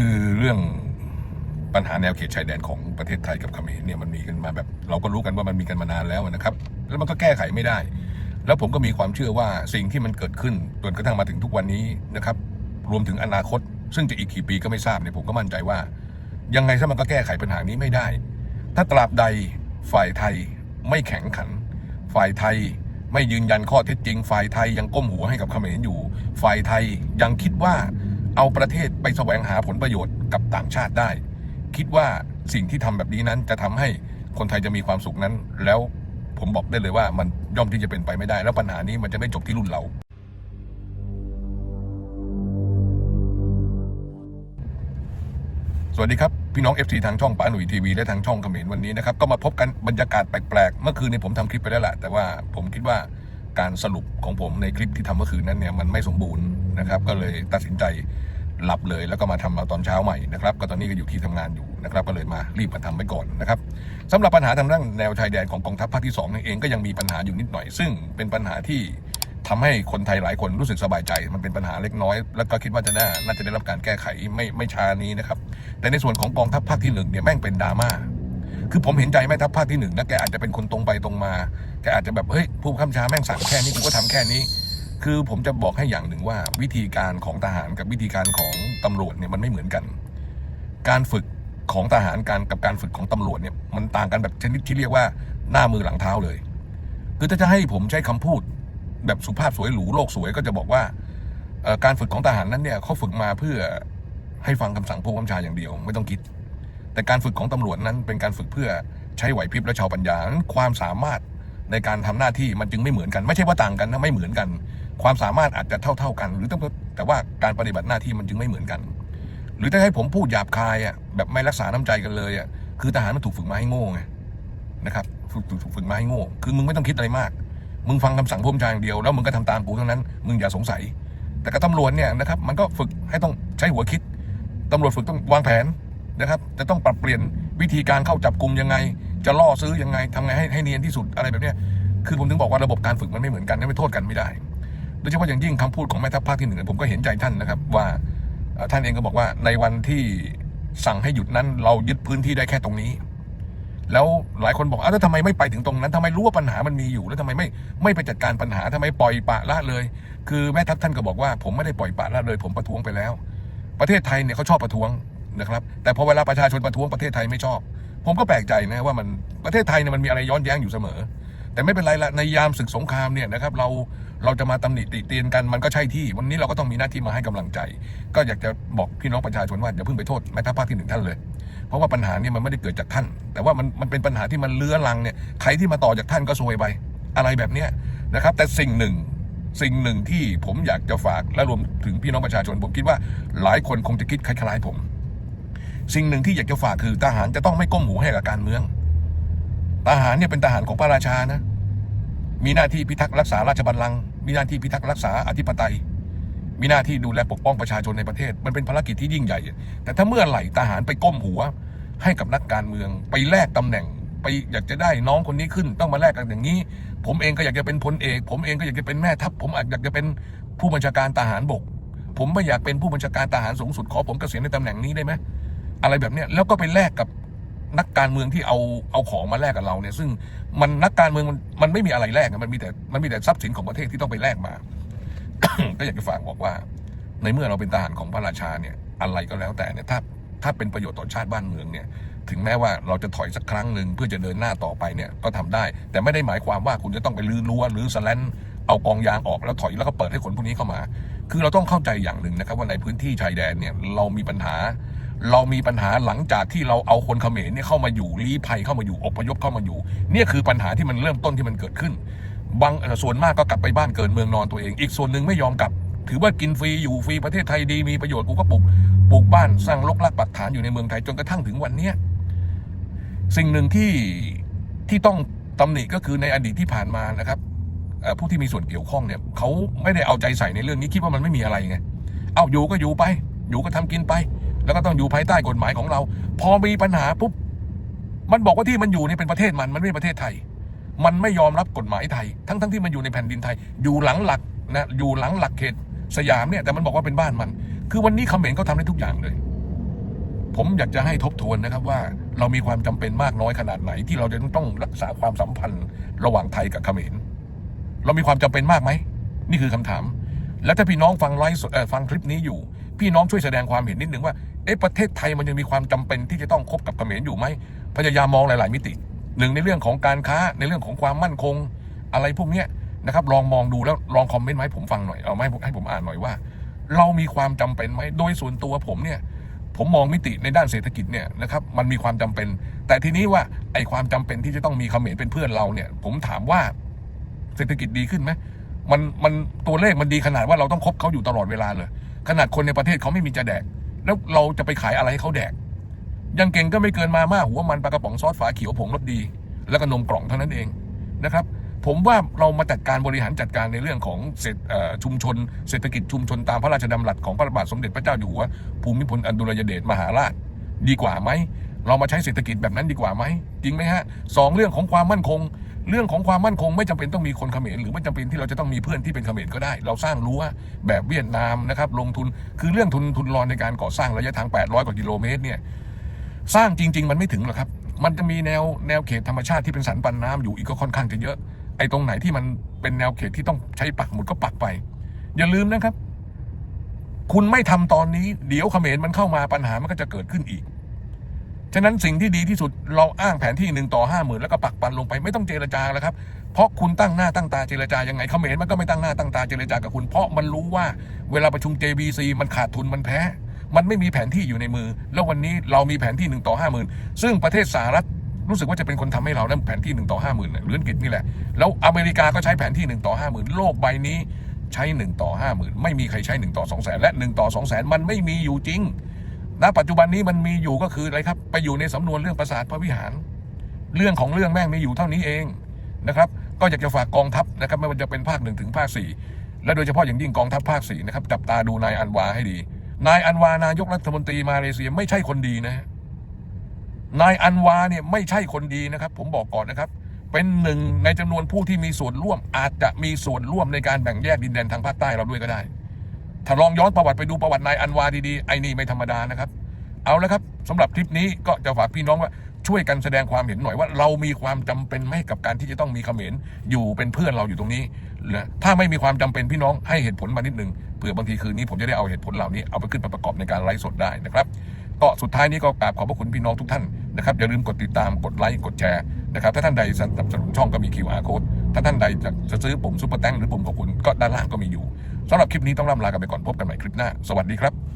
คือเรื่องปัญหาแนวเขตชายแดนของประเทศไทยกับเขมรเนี่ยมันมีกันมาแบบ เราก็รู้กันว่ามันมีกันมานานแล้วนะครับ แล้วมันก็แก้ไขไม่ได้ แล้วผมก็มีความเชื่อว่าสิ่งที่มันเกิดขึ้นจนกระทั่งมาถึงทุกวันนี้นะครับ รวมถึงอนาคต ซึ่งจะอีกกี่ปีก็ไม่ทราบเนี่ยผมก็มั่นใจว่า ยังไงถ้ามันก็แก้ไขปัญหานี้ไม่ได้ ถ้าตราบใดฝ่ายไทยไม่แข็งขัน ฝ่ายไทยไม่ยืนยันข้อเท็จจริง ฝ่ายไทยยังก้มหัวให้กับเขมรอยู่ ฝ่ายไทยยังคิดว่า เอาประเทศไปแสวงหาผลประโยชน์กับต่างชาติได้ คิดว่าสิ่งที่ทำแบบนี้นั้นจะทำให้คนไทยจะมีความสุขนั้น แล้วผมบอกได้เลยว่ามันย่อมที่จะเป็นไปไม่ได้ แล้วปัญหานี้มันจะไม่จบที่รุ่นเรา สวัสดีครับ พี่น้อง FC ทางช่องป๋าหนุ่ยทีวีและทางช่องเขมรวันนี้นะครับ ก็มาพบกันบรรยากาศแปลกๆ เมื่อคืนนี้ผมทำคลิปไปแล้วแหละแต่ว่าผมคิดว่าการสรุปของผมในคลิปที่ทำเมื่อคืนนั้นเนี่ยมันไม่สมบูรณ์นะครับ ก็เลยตัดสินใจ หลับเลยแล้วก็มาทำเอาตอนเช้าใหม่นะครับ ก็ตอนนี้ก็อยู่ที่ทำงานอยู่นะครับ ก็เลยมารีบมาทำไว้ก่อนนะครับสำหรับปัญหาทางด้านแนวชายแดนของกองทัพภาคที่สองนั่นเองก็ยังมีปัญหาอยู่นิดหน่อย ซึ่งเป็นปัญหาที่ทำให้คนไทยหลายคนรู้สึกสบายใจ มันเป็นปัญหาเล็กน้อย แล้วก็คิดว่าจะน่าน่าจะได้รับการแก้ไขไม่ไม่ช้านี้นะครับแต่ในส่วนของกองทัพภาคที่หนึ่งเนี่ยแม่งเป็นดราม่าคือผมเห็นใจแม่ทัพภาคที่หนึ่งนะแกอาจจะเป็นคนตรงไปตรงมาแกอาจจะแบบเฮ้ยผู้บังคับบัญชาแม่งสั่งแค่นี้กูก็ทำแค่นี้ คือผมจะบอกให้อย่างหนึ่งว่า วิธีการของทหารกับวิธีการของตำรวจเนี่ยมันไม่เหมือนกัน การฝึกของทหารการกับการฝึกของตำรวจเนี่ยมันต่างกันแบบชนิดที่เรียกว่าหน้ามือหลังเท้าเลย คือถ้าจะให้ผมใช้คำพูด แบบสุภาพสวยหรูโลกสวยก็จะบอกว่าการฝึกของทหารนั้นเนี่ยเขาฝึกมาเพื่อให้ฟังคำสั่งผู้บัญชาอย่างเดียวไม่ต้องคิด แต่การฝึกของตำรวจนั้นเป็นการฝึกเพื่อใช้ไหวพริบและชาวปัญญานั้นความสามารถในการทำหน้าที่มันจึงไม่เหมือนกัน ไม่ใช่ว่าต่างกันนะไม่เหมือนกัน ความสามารถอาจจะเท่า ๆกัน หรือแต่แต่ว่าการปฏิบัติหน้าที่มันจึงไม่เหมือนกัน หรือถ้าให้ผมพูดหยาบคายอะแบบไม่รักษาน้ำใจกันเลยอะคือทหารมันถูกฝึกมาให้โง่ไงนะครับถูกฝึกมาให้โง่คือมึงไม่ต้องคิดอะไรมาก มึงฟังคำสั่งผู้บัญชาอย่างเดียวแล้วมึงก็ทำตามกูเท่านั้น มึงอย่าสงสัย แต่กับตำรวจเนี่ยนะครับ มันก็ฝึกให้ต้องใช้หัวคิดตำรวจฝึกต้องวางแผนนะครับจะต้องปรับเปลี่ยนวิธีการเข้าจับกลุ่มยังไง จะล่อซื้อยังไงทำไงให้ให้เนียนที่สุดอะไรแบบเนี้ยคือผมถึงบอกว่าระบบการฝึกมันไม่เหมือนกันไม่โทษกันไม่ได้ ดยเฉพาะอย่างยิ่งคำพูดของแม่ทัพภาคที่หนึ่งผมก็เห็นใจท่านนะครับ ว่าท่านเองก็บอกว่าในวันที่สั่งให้หยุดนั้น เรายึดพื้นที่ได้แค่ตรงนี้ แล้วหลายคนบอกอ้าวแล้วทำไมไม่ไปถึงตรงนั้นทำไมรู้ว่าปัญหามันมีอยู่ แล้วทำไมไม่ไม่ไปจัดการปัญหาทำไมปล่อยปะละเลย คือแม่ทัพท่านก็บอกว่า ผมไม่ได้ปล่อยปะละเลย ผมประท้วงไปแล้ว ประเทศไทยเนี่ยเขาชอบประท้วงนะครับ แต่พอเวลาประชาชนประท้วงประเทศไทยไม่ชอบ ผมก็แปลกใจนะว่ามันประเทศไทยเนี่ยมันมีอะไรย้อนแย้งอยู่เสมอ แต่ไม่เป็นไรละในยามศึกสงครามเนี่ยนะครับเรา เราจะมาตำหนิติเตียนกันมันก็ใช่ที่ วันนี้เราก็ต้องมีหน้าที่มาให้กำลังใจ ก็อยากจะบอกพี่น้องประชาชนว่าอย่าเพิ่งไปโทษแม่ทัพภาคที่หนึ่งท่านเลย เพราะว่าปัญหาเนี่ยมันไม่ได้เกิดจากท่าน แต่ว่ามันมันเป็นปัญหาที่มันเลื้อรังเนี่ยใครที่มาต่อจากท่านก็ซวยไป อะไรแบบเนี้ยนะครับ แต่สิ่งหนึ่งสิ่งหนึ่งที่ผมอยากจะฝากและรวมถึงพี่น้องประชาชนผมคิดว่าหลายคนคงจะคิดคล้ายๆผม สิ่งหนึ่งที่อยากจะฝากคือทหารจะต้องไม่ก้มหูให้กับการเมืองทหารเนี่ยเป็นทหารของพระราชานะ มีหน้าที่พิทักษ์รักษาราชบัลลังก์มีหน้าที่พิทักษ์รักษาอธิปไตย มีหน้าที่ดูแลปกป้องประชาชนในประเทศ มันเป็นภารกิจที่ยิ่งใหญ่ แต่ถ้าเมื่อไหร่ทหารไปก้มหัว ให้กับนักการเมือง ไปแลกตำแหน่ง ไปอยากจะได้น้องคนนี้ขึ้น ต้องมาแลกกันอย่างนี้ ผมเองก็อยากจะเป็นพลเอก ผมเองก็อยากจะเป็นแม่ทัพ ผมอาจอยากจะเป็นผู้บัญชาการทหารบก ผมไม่อยากเป็นผู้บัญชาการทหารสูงสุดขอผมเกษียณในตำแหน่งนี้ได้ไหมอะไรแบบนี้แล้วก็ไปแลกกับ นักการเมืองที่เอาเอาของมาแลกกับเราเนี่ย ซึ่งมันนักการเมืองมันมันไม่มีอะไรแลกอะมันมีแต่มันมีแต่ทรัพย์สินของประเทศที่ต้องไปแลกมา ก็อยากจะฝากบอกว่า ในเมื่อเราเป็นทหารของพระราชาเนี่ย อะไรก็แล้วแต่เนี่ยถ้าถ้าเป็นประโยชน์ต่อชาติบ้านเมืองเนี่ย ถึงแม้ว่าเราจะถอยสักครั้งหนึ่งเพื่อจะเดินหน้าต่อไปเนี่ยก็ทำได้ แต่ไม่ได้หมายความว่าคุณจะต้องไปลื้อรั้วหรือสแลนเอากองยางออกแล้วถอยแล้วก็เปิดให้คนพวกนี้เข้ามา คือเราต้องเข้าใจอย่างหนึ่งนะครับว่าในพื้นที่ชายแดนเนี่ยเรามีปัญหา เรามีปัญหาหลังจากที่เราเอาคนเขมรเนี่ยเข้ามาอยู่ลี้ภัยเข้ามาอยู่อพยพเข้ามาอยู่ เนี่ยคือปัญหาที่มันเริ่มต้นที่มันเกิดขึ้น บางส่วนมากก็กลับไปบ้านเกิดเมืองนอนตัวเอง อีกส่วนหนึ่งไม่ยอมกลับ ถือว่ากินฟรีอยู่ฟรีประเทศไทยดีมีประโยชน์กูก็ปลูกปลูกบ้านสร้างลกลักปักฐานอยู่ในเมืองไทยจนกระทั่งถึงวันเนี้ยสิ่งหนึ่งที่ที่ต้องตำหนิก็คือในอดีตที่ผ่านมานะครับผู้ที่มีส่วนเกี่ยวข้องเนี่ยเขาไม่ได้เอาใจใส่ในเรื่องนี้คิดว่ามันไม่มีอะไรไงเอาอยู่ก็อยู่ไป อยู่ก็ทำกินไป แล้วก็ต้องอยู่ภายใต้กฎหมายของเรา พอมีปัญหาปุ๊บมันบอกว่าที่มันอยู่นี่เป็นประเทศมันมันไม่ใช่ประเทศไทย มันไม่ยอมรับกฎหมายไทย ทั้งทั้งที่มันอยู่ในแผ่นดินไทย อยู่หลังหลักนะอยู่หลังหลักเขตสยามเนี่ยแต่มันบอกว่าเป็นบ้านมัน คือวันนี้เขมรเขาทำได้ทุกอย่างเลย ผมอยากจะให้ทบทวนนะครับว่า เรามีความจำเป็นมากน้อยขนาดไหน ที่เราจะต้องรักษาความสัมพันธ์ ระหว่างไทยกับเขมร เรามีความจำเป็นมากไหมนี่คือคำถาม แล้วถ้าพี่น้องฟังไลฟ์สดฟังคลิปนี้อยู่ พี่น้องช่วยแสดงความเห็นนิดหนึ่งว่าเอ๊ะประเทศไทยมันยังมีความจำเป็นที่จะต้องคบกับเขมรอยู่ไหมพยายามมองหลาย ๆ มิติหนึ่งในเรื่องของการค้าในเรื่องของความมั่นคง อะไรพวกเนี้นะครับลองมองดูแล้วลองคอมเมนต์มาให้ผมฟังหน่อยเอามาให้ผมให้ผมอ่านหน่อยว่า เรามีความจำเป็นไหมโดยส่วนตัวผมเนี่ยผมมองมิติในด้านเศรษฐกิจเนี่ยนะครับมันมีความจำเป็น แต่ทีนี้ว่าไอ้ความจำเป็นที่จะต้องมีเขมรเป็นเพื่อนเราเนี่ยผมถามว่าเศรษฐกิจดีขึ้นไหมมันมันตัวเลขมันดีขนาดว่าเราต้องคบเขาอยู่ตลอดเวลาเลย ขนาดคนในประเทศเขาไม่มีจะแดก แล้วเราจะไปขายอะไรให้เขาแดก ยังเก่งก็ไม่เกินมาม่าหัวมันปลากระป๋องซอสฝาเขียวผงรสดี แล้วก็นมกล่องเท่านั้นเองนะครับ ผมว่าเรามาจัดการบริหารจัดการในเรื่องของเศรษฐชุมชน เศรษฐกิจชุมชนตามพระราชดำรัสของพระบาทสมเด็จพระเจ้าอยู่หัวภูมิพลอดุลยเดชมหาราช ดีกว่าไหมเรามาใช้เศรษฐกิจแบบนั้นดีกว่าไหมจริงไหมฮะสองเรื่องของความมั่นคง เรื่องของความมั่นคงไม่จำเป็นต้องมีคนเขมรหรือไม่จำเป็นที่เราจะต้องมีเพื่อนที่เป็นเขมรก็ได้ เราสร้างรั้วแบบเวียดนามนะครับ ลงทุนคือเรื่องทุนทุนรอนในการก่อสร้างระยะทาง 800 กว่ากิโลเมตรเนี่ยสร้างจริง ๆ มันไม่ถึงหรอกครับ มันจะมีแนวแนวเขตธรรมชาติที่เป็นสันปันน้ำอยู่อีกก็ค่อนข้างจะเยอะ ไอ้ตรงไหนที่มันเป็นแนวเขตที่ต้องใช้ปักหมุดก็ปักไป อย่าลืมนะครับ คุณไม่ทำตอนนี้ เดี๋ยวเขมรมันเข้ามาปัญหามันก็จะเกิดขึ้นอีก ฉะนั้นสิ่งที่ดีที่สุดเราอ้างแผนที่หนึ่งต่อห้าหมื่นแล้วก็ปักปันลงไปไม่ต้องเจรจาแล้วครับ เพราะคุณตั้งหน้าตั้งตาเจรจายังไงเขมรมันก็ไม่ตั้งหน้าตั้งตาเจรจากับคุณ เพราะมันรู้ว่าเวลาประชุม JBC มันขาดทุนมันแพ้ มันไม่มีแผนที่อยู่ในมือ แล้ววันนี้เรามีแผนที่หนึ่งต่อห้าหมื่นซึ่งประเทศสหรัฐรู้สึกว่าจะเป็นคนทำให้เรานั่นแผนที่หนึ่งต่อห้าหมื่นหรืออังกฤษนี่แหละแล้วอเมริกาก็ใช้แผนที่หนึ่งต่อห้าหมื่นโลกใบนี้ใช้หนึ่งต่อห้าหมื่นไม่มีใครใช้หนึ่งต่อสองแสนและหนึ่งต่อสองแสนมันไม่มีอยู่จริง ณปัจจุบันนี้มันมีอยู่ก็คืออะไรครับ ไปอยู่ในสำนวนเรื่องประสาทพระวิหาร เรื่องของเรื่องแม่งมีอยู่เท่านี้เองนะครับก็อยากจะฝากกองทัพนะครับไม่ว่าจะเป็นภาคหนึ่งถึงภาคสี่และโดยเฉพาะอย่างยิ่งกองทัพภาคสี่นะครับจับตาดูนายอันวาให้ดี นายอันวานายกรัฐมนตรีมาเลเซียไม่ใช่คนดีนะฮะนายอันวาเนี่ยไม่ใช่คนดีนะครับ ผมบอกก่อนนะครับ เป็นหนึ่งในจำนวนผู้ที่มีส่วนร่วมอาจจะมีส่วนร่วมในการแบ่งแยกดินแดนทางภาคใต้เราด้วยก็ได้ ถ้าลองย้อนประวัติไปดูประวัตินายอันวาดีๆไอ้นี่ไม่ธรรมดานะครับ เอาละครับสำหรับคลิปนี้ก็จะฝากพี่น้องว่าช่วยกันแสดงความเห็นหน่อยว่า เรามีความจำเป็นไหมกับการที่จะต้องมีเขมรอยู่เป็นเพื่อนเราอยู่ตรงนี้นะถ้าไม่มีความจำเป็นพี่น้องให้เหตุผลมานิดนึงเผื่อบางทีคืนนี้ผมจะได้เอาเหตุผลเหล่านี้เอาไปขึ้นประกอบในการไลฟ์สดได้นะครับก็สุดท้ายนี้ก็กราบขอบพระคุณพี่น้องทุกท่านนะครับอย่าลืมกดติดตามกดไลค์กดแชร์นะครับถ้าท่านใดสนับสนุนช่องก็มี QR code ถ้าท่านใดจะซื้อปุ่มซุปเปอร์แตงหรือปุ่มขอบคุณก็ด้านล่างก็มีอยู่สำหรับคลิปนี้ต้องล่ำลากันไปก่อนพบกันใหม่คลิปหน้า สวัสดีครับ